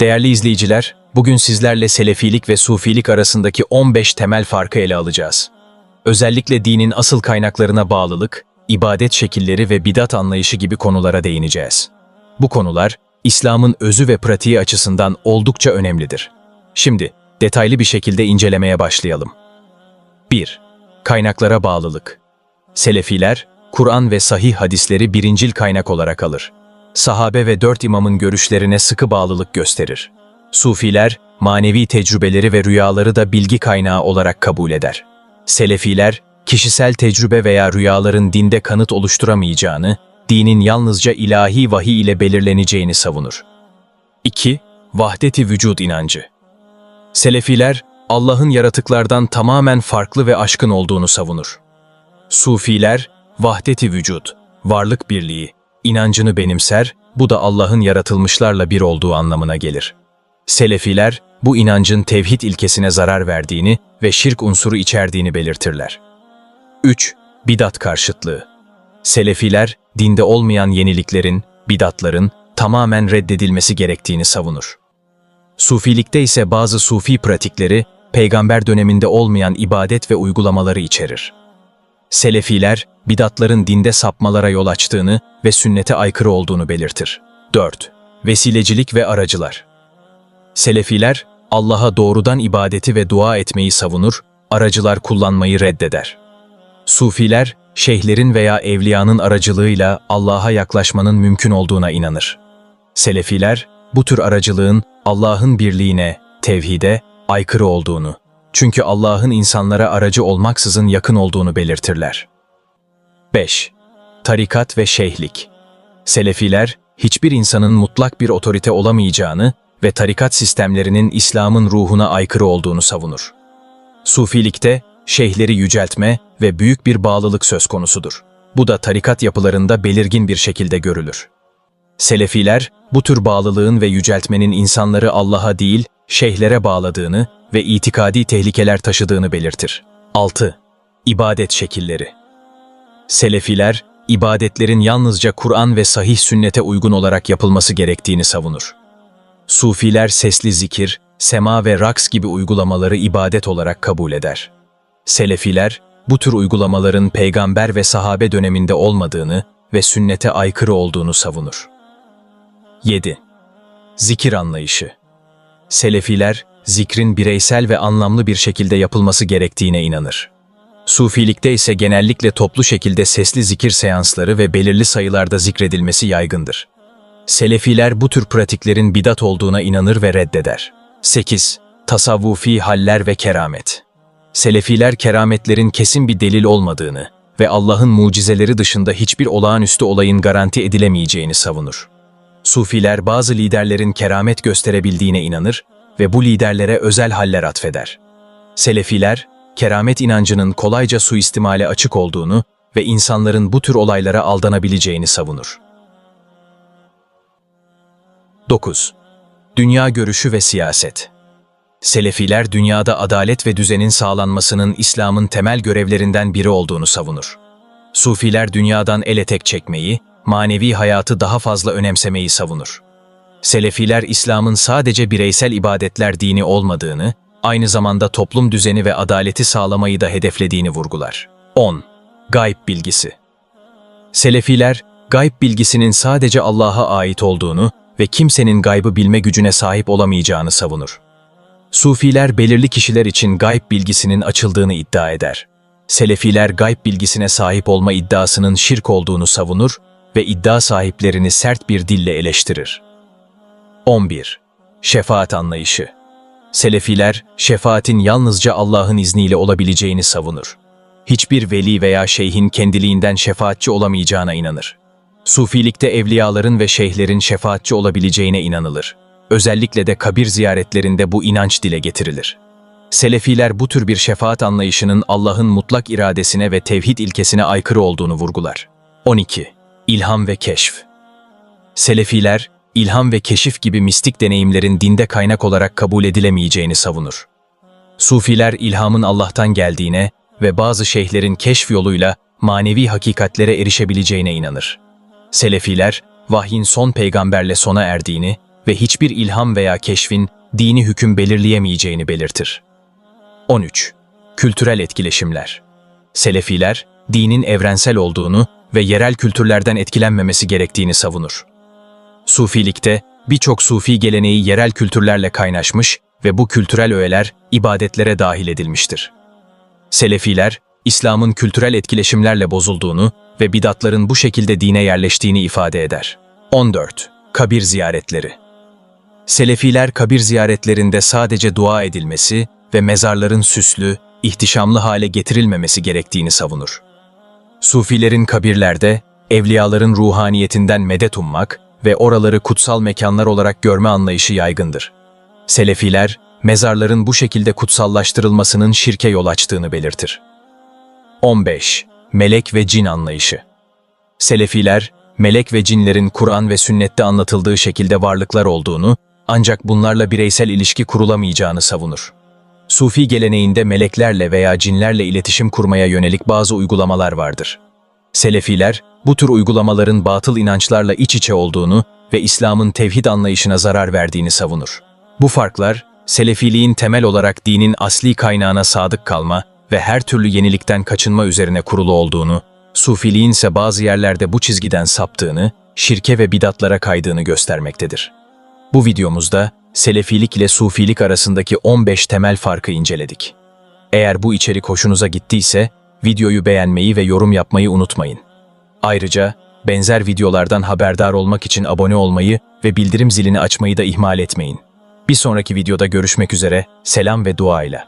Değerli izleyiciler, bugün sizlerle Selefilik ve Sufilik arasındaki 15 temel farkı ele alacağız. Özellikle dinin asıl kaynaklarına bağlılık, ibadet şekilleri ve bidat anlayışı gibi konulara değineceğiz. Bu konular, İslam'ın özü ve pratiği açısından oldukça önemlidir. Şimdi, detaylı bir şekilde incelemeye başlayalım. 1. Kaynaklara bağlılık. Selefiler, Kur'an ve sahih hadisleri birincil kaynak olarak alır. Sahabe ve dört imamın görüşlerine sıkı bağlılık gösterir. Sufiler, manevi tecrübeleri ve rüyaları da bilgi kaynağı olarak kabul eder. Selefiler, kişisel tecrübe veya rüyaların dinde kanıt oluşturamayacağını, dinin yalnızca ilahi vahiy ile belirleneceğini savunur. 2. Vahdeti vücud inancı. Selefiler, Allah'ın yaratıklardan tamamen farklı ve aşkın olduğunu savunur. Sufiler, vahdeti vücut, varlık birliği, inancını benimser, bu da Allah'ın yaratılmışlarla bir olduğu anlamına gelir. Selefiler, bu inancın tevhid ilkesine zarar verdiğini ve şirk unsuru içerdiğini belirtirler. 3. Bidat karşıtlığı. Selefiler, dinde olmayan yeniliklerin, bidatların tamamen reddedilmesi gerektiğini savunur. Sufilikte ise bazı sufi pratikleri, peygamber döneminde olmayan ibadet ve uygulamaları içerir. Selefiler, bidatların dinde sapmalara yol açtığını ve sünnete aykırı olduğunu belirtir. 4. Vesilecilik ve aracılar. Selefiler, Allah'a doğrudan ibadeti ve dua etmeyi savunur, aracılar kullanmayı reddeder. Sufiler, şeyhlerin veya evliyanın aracılığıyla Allah'a yaklaşmanın mümkün olduğuna inanır. Selefiler, bu tür aracılığın Allah'ın birliğine, tevhide, aykırı olduğunu, çünkü Allah'ın insanlara aracı olmaksızın yakın olduğunu belirtirler. 5. Tarikat ve şeyhlik. Selefiler, hiçbir insanın mutlak bir otorite olamayacağını ve tarikat sistemlerinin İslam'ın ruhuna aykırı olduğunu savunur. Sufilikte, şeyhleri yüceltme ve büyük bir bağlılık söz konusudur. Bu da tarikat yapılarında belirgin bir şekilde görülür. Selefiler, bu tür bağlılığın ve yüceltmenin insanları Allah'a değil, şeyhlere bağladığını ve itikadi tehlikeler taşıdığını belirtir. 6. İbadet şekilleri Selefiler, ibadetlerin yalnızca Kur'an ve sahih sünnete uygun olarak yapılması gerektiğini savunur. Sufiler sesli zikir, sema ve raks gibi uygulamaları ibadet olarak kabul eder. Selefiler, bu tür uygulamaların peygamber ve sahabe döneminde olmadığını ve sünnete aykırı olduğunu savunur. 7. Zikir anlayışı Selefiler, zikrin bireysel ve anlamlı bir şekilde yapılması gerektiğine inanır. Sufilikte ise genellikle toplu şekilde sesli zikir seansları ve belirli sayılarda zikredilmesi yaygındır. Selefiler bu tür pratiklerin bidat olduğuna inanır ve reddeder. 8. Tasavvufi haller ve keramet. Selefiler kerametlerin kesin bir delil olmadığını ve Allah'ın mucizeleri dışında hiçbir olağanüstü olayın garanti edilemeyeceğini savunur. Sufiler bazı liderlerin keramet gösterebildiğine inanır ve bu liderlere özel haller atfeder. Selefiler, keramet inancının kolayca suistimale açık olduğunu ve insanların bu tür olaylara aldanabileceğini savunur. 9. Dünya görüşü ve siyaset Selefiler dünyada adalet ve düzenin sağlanmasının İslam'ın temel görevlerinden biri olduğunu savunur. Sufiler dünyadan ele tek çekmeyi, manevi hayatı daha fazla önemsemeyi savunur. Selefiler İslam'ın sadece bireysel ibadetler dini olmadığını, aynı zamanda toplum düzeni ve adaleti sağlamayı da hedeflediğini vurgular. 10. Gayb bilgisi Selefiler, gayb bilgisinin sadece Allah'a ait olduğunu ve kimsenin gaybı bilme gücüne sahip olamayacağını savunur. Sufiler belirli kişiler için gayb bilgisinin açıldığını iddia eder. Selefiler gayb bilgisine sahip olma iddiasının şirk olduğunu savunur ve iddia sahiplerini sert bir dille eleştirir. 11. Şefaat anlayışı Selefiler, şefaatin yalnızca Allah'ın izniyle olabileceğini savunur. Hiçbir veli veya şeyhin kendiliğinden şefaatçi olamayacağına inanır. Sufilikte evliyaların ve şeyhlerin şefaatçi olabileceğine inanılır. Özellikle de kabir ziyaretlerinde bu inanç dile getirilir. Selefiler bu tür bir şefaat anlayışının Allah'ın mutlak iradesine ve tevhid ilkesine aykırı olduğunu vurgular. 12. İlham ve keşf Selefiler, ilham ve keşif gibi mistik deneyimlerin dinde kaynak olarak kabul edilemeyeceğini savunur. Sufiler ilhamın Allah'tan geldiğine ve bazı şeyhlerin keşf yoluyla manevi hakikatlere erişebileceğine inanır. Selefiler, vahyin son peygamberle sona erdiğini ve hiçbir ilham veya keşfin dini hüküm belirleyemeyeceğini belirtir. 13. Kültürel etkileşimler. Selefiler, dinin evrensel olduğunu ve yerel kültürlerden etkilenmemesi gerektiğini savunur. Sufilikte birçok sufi geleneği yerel kültürlerle kaynaşmış ve bu kültürel öğeler ibadetlere dahil edilmiştir. Selefiler, İslam'ın kültürel etkileşimlerle bozulduğunu ve bidatların bu şekilde dine yerleştiğini ifade eder. 14. Kabir ziyaretleri Selefiler kabir ziyaretlerinde sadece dua edilmesi ve mezarların süslü, ihtişamlı hale getirilmemesi gerektiğini savunur. Sufilerin kabirlerde, evliyaların ruhaniyetinden medet ummak ve oraları kutsal mekanlar olarak görme anlayışı yaygındır. Selefiler, mezarların bu şekilde kutsallaştırılmasının şirke yol açtığını belirtir. 15. Melek ve cin anlayışı Selefiler, melek ve cinlerin Kur'an ve sünnette anlatıldığı şekilde varlıklar olduğunu, ancak bunlarla bireysel ilişki kurulamayacağını savunur. Sufi geleneğinde meleklerle veya cinlerle iletişim kurmaya yönelik bazı uygulamalar vardır. Selefiler, bu tür uygulamaların batıl inançlarla iç içe olduğunu ve İslam'ın tevhid anlayışına zarar verdiğini savunur. Bu farklar, Selefiliğin temel olarak dinin asli kaynağına sadık kalma ve her türlü yenilikten kaçınma üzerine kurulu olduğunu, Sufiliğin ise bazı yerlerde bu çizgiden saptığını, şirke ve bidatlara kaydığını göstermektedir. Bu videomuzda Selefilik ile Sufilik arasındaki 15 temel farkı inceledik. Eğer bu içerik hoşunuza gittiyse videoyu beğenmeyi ve yorum yapmayı unutmayın. Ayrıca benzer videolardan haberdar olmak için abone olmayı ve bildirim zilini açmayı da ihmal etmeyin. Bir sonraki videoda görüşmek üzere, selam ve dua ile.